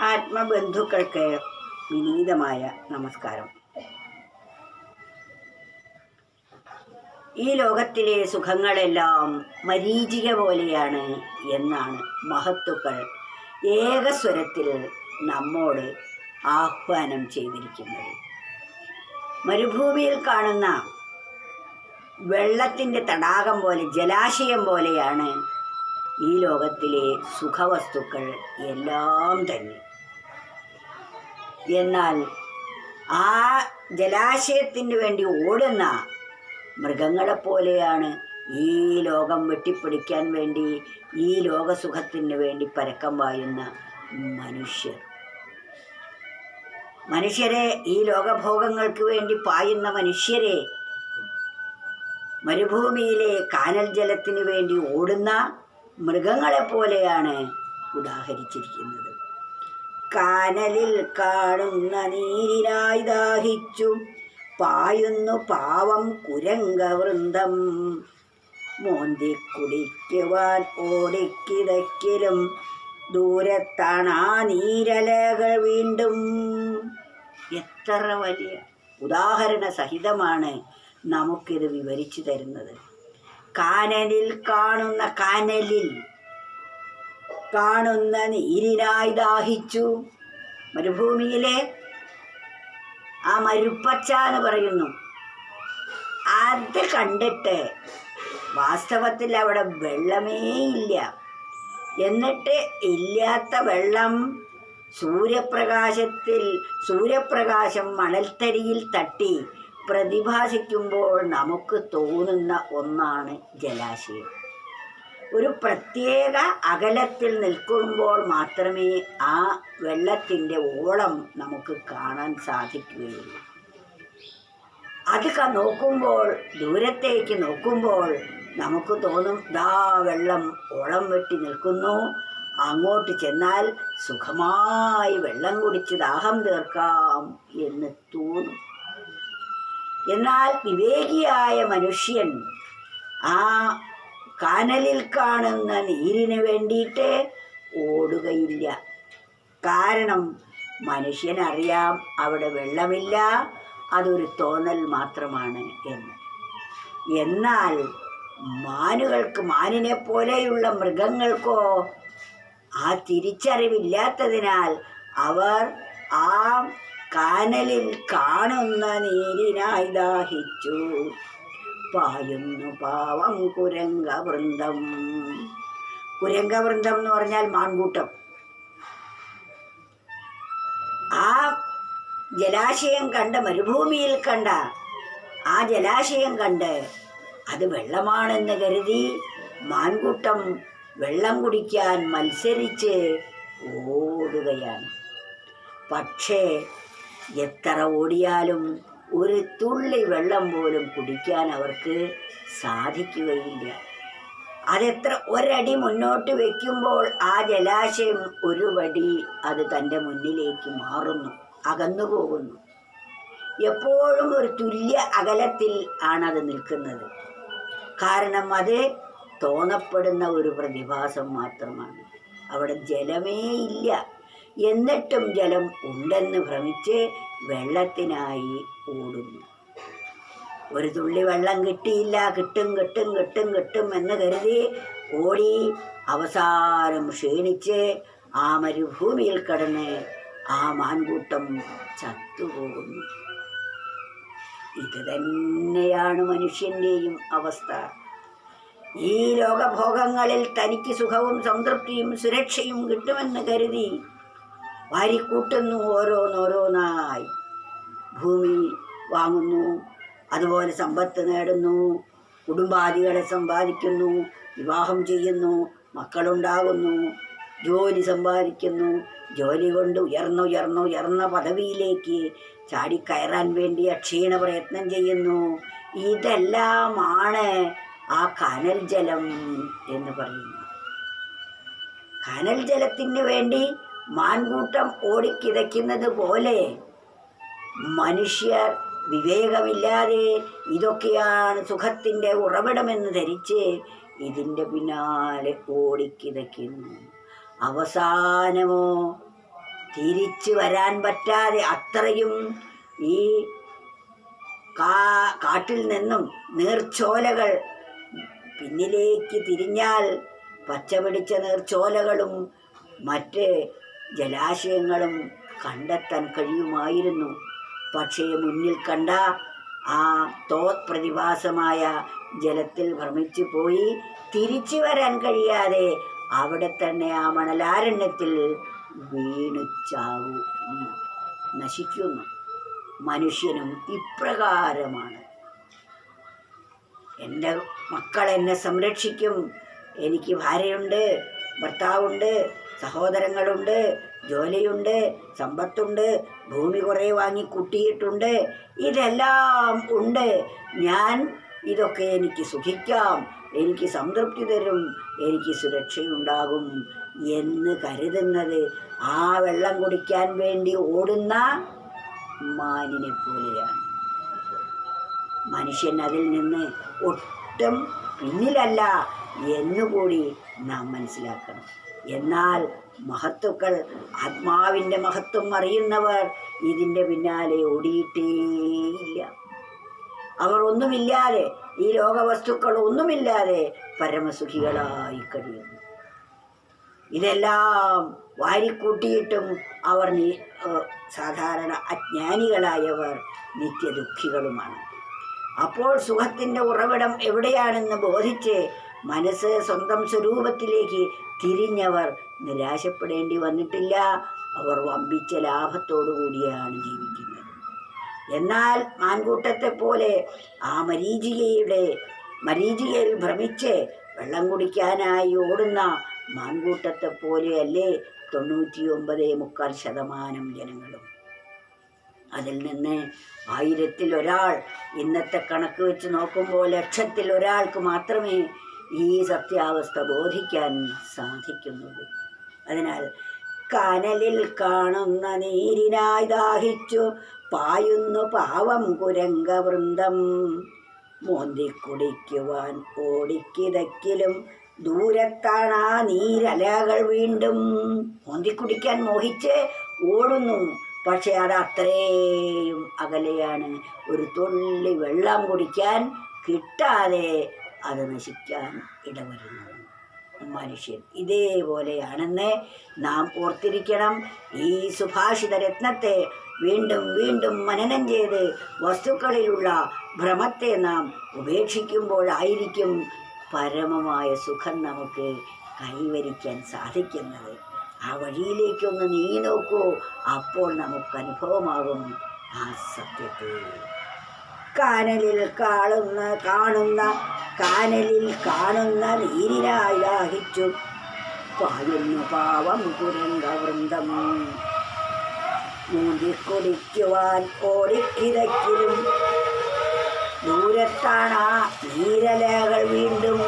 ആത്മബന്ധുക്കൾക്ക് വിനീതമായ നമസ്കാരം. ഈ ലോകത്തിലെ സുഖങ്ങളെല്ലാം മരീചിക പോലെയാണ് എന്നാണ് മഹത്തുക്കൾ ഏകസ്വരത്തിൽ നമ്മോട് ആഹ്വാനം ചെയ്തിരിക്കുന്നത്. മരുഭൂമിയിൽ കാണുന്ന വെള്ളത്തിന്റെ തടാകം പോലെ ജലാശയം പോലെയാണ് ഈ ലോകത്തിലെ സുഖവസ്തുക്കൾ എല്ലാം തന്നെ. എന്നാൽ ആ ജലാശയത്തിന് വേണ്ടി ഓടുന്ന മൃഗങ്ങളെപ്പോലെയാണ് ഈ ലോകം വെട്ടിപ്പിടിക്കാൻ വേണ്ടി ഈ ലോകസുഖത്തിന് വേണ്ടി പരക്കം വായുന്ന മനുഷ്യർ. മനുഷ്യരെ ഈ ലോകഭോഗങ്ങൾക്ക് വേണ്ടി പായുന്ന മനുഷ്യരെ മരുഭൂമിയിലെ കാനൽ ജലത്തിന് വേണ്ടി ഓടുന്ന മൃഗങ്ങളെപ്പോലെയാണ് ഉദാഹരിച്ചിരിക്കുന്നത്. കാനലിൽ കാണുന്ന നീരിനായി ദാഹിച്ചു. പായുന്നു പാവം കുരങ്കവൃന്ദം മോന്തി കുടിക്കുവാൻ ഓടിക്കിതക്കിലും ദൂരത്താണ് ആ നീരലകൾ വീണ്ടും. എത്ര വലിയ ഉദാഹരണ സഹിതമാണ് നമുക്കിത് വിവരിച്ചു തരുന്നത്. കാനലിൽ കാണുന്ന കാനലിൽ കാണുന്ന നീരിനായി ദാഹിച്ചു. മരുഭൂമിയിലെ ആ മരുപ്പച്ച എന്ന് പറയുന്നു. അത് കണ്ടിട്ട് വാസ്തവത്തിൽ അവിടെ വെള്ളമേ ഇല്ല. എന്നിട്ട് ഇല്ലാത്ത വെള്ളം സൂര്യപ്രകാശത്തിൽ സൂര്യപ്രകാശം മണൽത്തരിയിൽ തട്ടി പ്രതിഭാസിക്കുമ്പോൾ നമുക്ക് തോന്നുന്ന ഒന്നാണ് ജലാശയം. ഒരു പ്രത്യേക അകലത്തിൽ നിൽക്കുമ്പോൾ മാത്രമേ ആ വെള്ളത്തിന്റെ ഓളം നമുക്ക് കാണാൻ സാധിക്കുകയുള്ളൂ. അത് നോക്കുമ്പോൾ ദൂരത്തേക്ക് നോക്കുമ്പോൾ നമുക്ക് തോന്നും ദാ വെള്ളം ഓളം വെട്ടി നിൽക്കുന്നു. അങ്ങോട്ട് ചെന്നാൽ സുഖമായി വെള്ളം കുടിച്ച് ദാഹം തീർക്കാം എന്ന് തോന്നും. എന്നാൽ വിവേകിയായ മനുഷ്യൻ ആ കാനലിൽ കാണുന്ന നീരിന് വേണ്ടിയിട്ട് ഓടുകയില്ല. കാരണം മനുഷ്യനറിയാം അവിടെ വെള്ളമില്ല അതൊരു തോന്നൽ മാത്രമാണ് എന്ന്. എന്നാൽ മാനുകൾക്ക് മാനിനെ പോലെയുള്ള മൃഗങ്ങൾക്കോ ആ തിരിച്ചറിവില്ലാത്തതിനാൽ അവർ ആ കാനലിൽ കാണുന്ന നീരിനായി ദാഹിച്ചു. പായുന്നു പാവം കുരങ്കവൃന്ദം. കുരങ്കവൃന്ദം എന്ന് പറഞ്ഞാൽ മാൻകൂട്ടം. ആ ജലാശയം കണ്ട മരുഭൂമിയിൽ കണ്ട ആ ജലാശയം കണ്ട് അത് വെള്ളമാണെന്ന് കരുതി മാൻകൂട്ടം വെള്ളം കുടിക്കാൻ മത്സരിച്ച് ഓടുകയാണ്. പക്ഷേ എത്ര ഓടിയാലും ഒരു തുള്ളി വെള്ളം പോലും കുടിക്കാൻ അവർക്ക് സാധിക്കുകയില്ല. അതെത്ര ഒരടി മുന്നോട്ട് വെക്കുമ്പോൾ ആ ജലാശയം ഒരു വടി അത് തന്റെ മുന്നിലേക്ക് മാറുന്നു അകന്നു പോകുന്നു. എപ്പോഴും ഒരു തുല്യ അകലത്തിൽ ആണത് നിൽക്കുന്നത്. കാരണം അത് തോന്നപ്പെടുന്ന ഒരു പ്രതിഭാസം മാത്രമാണ്. അവിടെ ജലമേ ഇല്ല. എന്നിട്ടും ജലം ഉണ്ടെന്ന് ഭ്രമിച്ച് വെള്ളത്തിനായി ഓടുന്നു. ഒരു തുള്ളി വെള്ളം കിട്ടിയില്ല കിട്ടും കിട്ടും കിട്ടും കിട്ടും എന്ന് കരുതി ഓടി അവസാനം ക്ഷീണിച്ച് ആ മരുഭൂമിയിൽ കിടന്ന് ആ മാൻകൂട്ടം ചത്തുപോകുന്നു. ഇത് തന്നെയാണ് മനുഷ്യന്റെയും അവസ്ഥ. ഈ ലോകഭോഗങ്ങളിൽ തനിക്ക് സുഖവും സംതൃപ്തിയും സുരക്ഷയും കിട്ടുമെന്ന് കരുതി വാരിക്കൂട്ടുന്നു ഓരോന്നോരോന്നായി ഭൂമി വാങ്ങുന്നു അതുപോലെ സമ്പത്ത് നേടുന്നു കുടുംബാദികളെ സമ്പാദിക്കുന്നു വിവാഹം ചെയ്യുന്നു മക്കളുണ്ടാകുന്നു ജോലി സമ്പാദിക്കുന്നു ജോലി കൊണ്ട് ഉയർന്നു ഉയർന്നു ഉയർന്ന പദവിയിലേക്ക് ചാടിക്കയറാൻ വേണ്ടി അക്ഷീണ പ്രയത്നം ചെയ്യുന്നു. ഇതെല്ലാമാണ് ആ കനൽ ജലം എന്ന് പറയുന്നു കനൽ ജലത്തിന് വേണ്ടി മാൻകൂട്ടം ഓടിക്കിതയ്ക്കുന്നത് പോലെ മനുഷ്യർ വിവേകമില്ലാതെ ഇതൊക്കെയാണ് സുഖത്തിന്റെ ഉറവിടമെന്ന് ധരിച്ച് ഇതിന്റെ പിന്നാലെ ഓടിക്കിതയ്ക്കുന്നു. അവസാനമോ തിരിച്ചു വരാൻ പറ്റാതെ അത്രയും ഈ കാ കാട്ടിൽ നിന്നും നീർച്ചോലകൾ പിന്നിലേക്ക് തിരിഞ്ഞാൽ പച്ച പിടിച്ച നീർച്ചോലകളും മറ്റ് ജലാശയങ്ങളും കണ്ടെത്താൻ കഴിയുമായിരുന്നു. പക്ഷേ മുന്നിൽ കണ്ട ആ തോത് പ്രതിഭാസമായ ജലത്തിൽ ഭ്രമിച്ചു പോയി തിരിച്ചു വരാൻ കഴിയാതെ അവിടെ തന്നെ ആ മണലാരണ്യത്തിൽ വീണു ചാവു. നശിക്കുന്നു. മനുഷ്യനും ഇപ്രകാരമാണ്. എന്റെ മക്കൾ എന്നെ സംരക്ഷിക്കും. എനിക്ക് ഭാര്യയുണ്ട് ഭർത്താവുണ്ട് സഹോദരങ്ങളുണ്ട് ജോലിയുണ്ട് സമ്പത്തുണ്ട് ഭൂമി കുറേ വാങ്ങി കുട്ടിയിട്ടുണ്ട് ഇതെല്ലാം ഉണ്ട്. ഞാൻ ഇതൊക്കെ എനിക്ക് സുഖിക്കാം എനിക്ക് സംതൃപ്തി തരും എനിക്ക് സുരക്ഷയുണ്ടാകും എന്ന് കരുതുന്നത് ആ വെള്ളം കുടിക്കാൻ വേണ്ടി ഓടുന്ന മാനിനെ പോലെയാണ്. മനുഷ്യൻ അതിൽ നിന്ന് ഒട്ടും പിന്നിലല്ല എന്നുകൂടി നാം മനസ്സിലാക്കണം. എന്നാൽ മഹത്തുക്കൾ ആത്മാവിന്റെ മഹത്വം അറിയുന്നവർ ഇതിന്റെ പിന്നാലെ ഓടിയിട്ടേയില്ല. അവർ ഒന്നുമില്ലാതെ ഈ ലോകവസ്തുക്കൾ ഒന്നുമില്ലാതെ പരമസുഖികളായി കഴിയുന്നു. ഇതെല്ലാം വാരിക്കൂട്ടിയിട്ടും അവർ സാധാരണ അജ്ഞാനികളായവർ നിത്യദുഃഖികളുമാണ്. അപ്പോൾ സുഖത്തിന്റെ ഉറവിടം എവിടെയാണെന്ന് ബോധിച്ച് മനസ്സ് സ്വന്തം സ്വരൂപത്തിലേക്ക് തിരിഞ്ഞവർ നിരാശപ്പെടേണ്ടി വന്നിട്ടില്ല. അവർ വമ്പിച്ച ലാഭത്തോടു കൂടിയാണ് ജീവിക്കുന്നത്. എന്നാൽ മാൻകൂട്ടത്തെ പോലെ ആ മരീചികയുടെ മരീചികയിൽ ഭ്രമിച്ച് വെള്ളം കുടിക്കാനായി ഓടുന്ന മാൻകൂട്ടത്തെ പോലെയല്ലേ തൊണ്ണൂറ്റി ഒമ്പത് മുക്കാൽ ശതമാനം ജനങ്ങളും. അതിൽ നിന്ന് ആയിരത്തിൽ ഒരാൾ ഇന്നത്തെ കണക്ക് വെച്ച് നോക്കുമ്പോൾ ലക്ഷത്തിൽ ഒരാൾക്ക് മാത്രമേ ഈ സത്യാവസ്ഥ ബോധിക്കാൻ സാധിക്കുന്നുള്ളൂ അതിനാൽ കനലിൽ കാണുന്ന നീരിനായി ദാഹിച്ചു പായുന്നു പാവം കുരംഗവൃന്ദം. മോന്തിക്കുടിക്കുവാൻ ഓടിക്കിതക്കിലും ദൂരത്താണ് ആ നീരലകൾ വീണ്ടും. മോന്തിക്കുടിക്കാൻ മോഹിച്ച് ഓടുന്നു പക്ഷെ അത് അത്രയും അകലെയാണ്. ഒരു തുള്ളി വെള്ളം കുടിക്കാൻ കിട്ടാതെ അത് നശിക്കാൻ ഇടവരുന്നു മനുഷ്യൻ ഇതേപോലെയാണെന്ന് നാം ഓർത്തിരിക്കണം. ഈ സുഭാഷിത രത്നത്തെ വീണ്ടും വീണ്ടും മനനം ചെയ്ത് വസ്തുക്കളിലുള്ള ഭ്രമത്തെ നാം ഉപേക്ഷിക്കുമ്പോഴായിരിക്കും പരമമായ സുഖം നമുക്ക് കൈവരിക്കാൻ സാധിക്കുന്നത്. ആ വഴിയിലേക്കൊന്ന് നീങ്ങി നോക്കൂ. അപ്പോൾ നമുക്ക് അനുഭവമാകും ആ സത്യത്തെ. കാനലിൽ കാണുന്ന കാണുന്ന കാനലിൽ കാണുന്ന നീരിനായി ദാഹിച്ചു പായുന്നു പാവം കുരങ്കവൃന്ദം മൂന്തിക്കുടിക്കുവാൻ ഓടിക്കിതയ്ക്കിലും ദൂരത്താണ് നീരലകൾ വീണ്ടും.